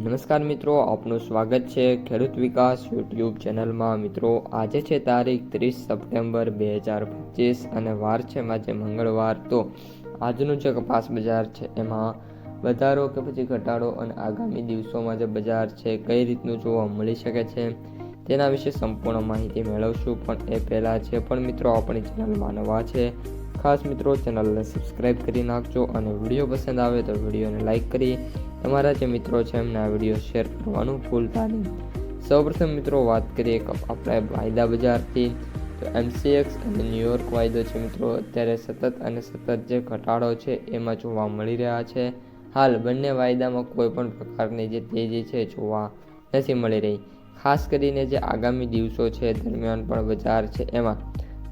નમસ્કાર મિત્રો, આપનું સ્વાગત છે ખેડૂત વિકાસ યુટ્યુબ ચેનલમાં. મિત્રો, આજે છે તારીખ ત્રીસ સપ્ટેમ્બર બે હજાર પચીસ અને વાર છે આજે મંગળવાર. તો આજનું જે કપાસ બજાર છે, એમાં વધારો કે પછી ઘટાડો અને આગામી દિવસોમાં જે બજાર છે, કઈ રીતનું જોવા મળી શકે છે, તેના વિશે સંપૂર્ણ માહિતી મેળવશું. પણ એ પહેલાં જે પણ મિત્રો, આપણી ચેનલમાં નવા છે, ખાસ મિત્રો, ચેનલને સબસ્ક્રાઈબ કરી નાખજો અને વીડિયો પસંદ આવે તો વિડીયોને લાઈક કરી તમારા જે મિત્રો છે, એમને આ વીડિયો શેર કરવાનું ભૂલતા નહીં. સૌપ્રથમ મિત્રો વાત કરીએ આપણે વાયદા બજારથી. તો એમસીએક્સ અને ન્યુયોર્ક વાયદો છે મિત્રો, અત્યારે સતત અને સતત જે ઘટાડો છે, એમાં જોવા મળી રહ્યા છે. હાલ બંને વાયદામાં કોઈ પણ પ્રકારની જે તેજી છે, જોવા નથી મળી રહી. ખાસ કરીને જે આગામી દિવસો છે, દરમિયાન પણ બજાર છે, એમાં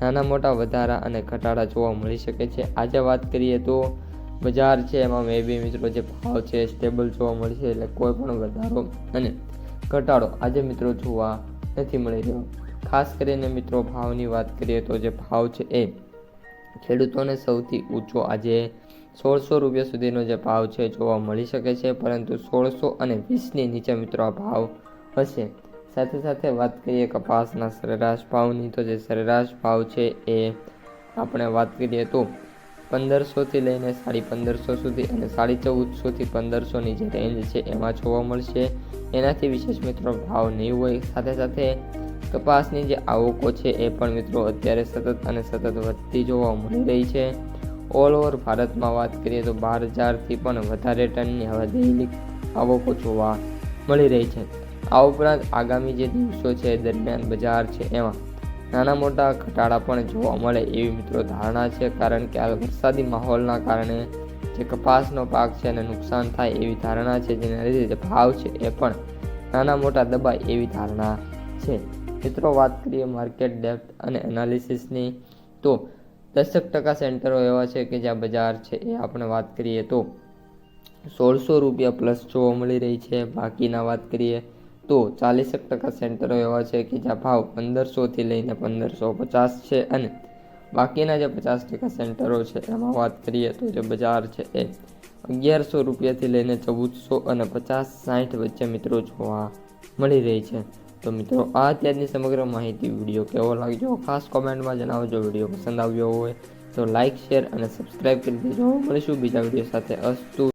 નાના મોટા વધારા અને ઘટાડા જોવા મળી શકે છે. આજે વાત કરીએ તો બજાર છે, એમાં મે બી મિત્રો જે ભાવ છે સ્ટેબલ જોવા મળશે, એટલે કોઈ પણ વધારો અને ઘટાડો આજે મિત્રો જોવા નથી મળી રહ્યો. ખાસ કરીને મિત્રો ભાવની વાત કરીએ તો જે ભાવ છે એ ખેડૂતોને સૌથી ઊંચો આજે સોળસો રૂપિયા સુધીનો જે ભાવ છે જોવા મળી શકે છે, પરંતુ સોળસો અને વીસની નીચે મિત્રો આ ભાવ હશે. સાથે સાથે વાત કરીએ કપાસના સરેરાશ ભાવની, તો જે સરેરાશ ભાવ છે એ આપણે વાત કરીએ તો પંદરસોથી લઈને સાડી પંદરસો સુધી અને સાડી ચૌદસોથી પંદરસોની જે રેન્જ છે એમાં જોવા મળશે. એનાથી વિશેષ મિત્રો ભાવ નહીં હોય. સાથે સાથે કપાસની જે આવકો છે એ પણ મિત્રો અત્યારે સતત અને સતત વધતી જોવા મળી રહી છે. ઓલ ઓવર ભારતમાં વાત કરીએ તો બાર હજારથી પણ વધારે ટનની હવે દૈનિક આવકો જોવા મળી રહી છે. આ ઉપરાંત આગામી જે દિવસો છે દરમિયાન બજાર છે એમાં નાના મોટા ઘટાડા પણ જોવા મળે એવી મિત્રો ધારણા છે, કારણ કે આ વરસાદી માહોલના કારણે જે કપાસનો પાક છે એને નુકસાન થાય એવી ધારણા છે, જેના લીધે જે ભાવ છે એ પણ નાના મોટા દબાય એવી ધારણા છે. મિત્રો, વાત કરીએ માર્કેટ ડેપ્થ અને એનાલિસિસની તો દસક ટકા સેન્ટરો એવા છે કે જ્યાં બજાર છે એ આપણે વાત કરીએ તો સોળસો રૂપિયા પ્લસ જોવા મળી રહી છે. બાકીના વાત કરીએ તો ચાલીસેક ટકા સેન્ટરો એવા છે કે જ્યાં ભાવ પંદરસોથી લઈને પંદરસો પચાસ છે અને બાકીના જે પચાસ ટકા સેન્ટરો છે, એમાં વાત કરીએ તો જે બજાર છે એ અગિયારસો રૂપિયાથી લઈને ચૌદસો અને પચાસ સાઠ વચ્ચે મિત્રો જોવા મળી રહી છે. તો મિત્રો, આ અત્યારની સમગ્ર માહિતી વીડિયો કેવો લાગ્યો? ખાસ કોમેન્ટમાં જણાવજો, વીડિયો પસંદ આવ્યો હોય તો લાઇક શેર અને સબસ્ક્રાઈબ કરી દેજો. મળીશું બીજા વીડિયો સાથે. અસ્તુ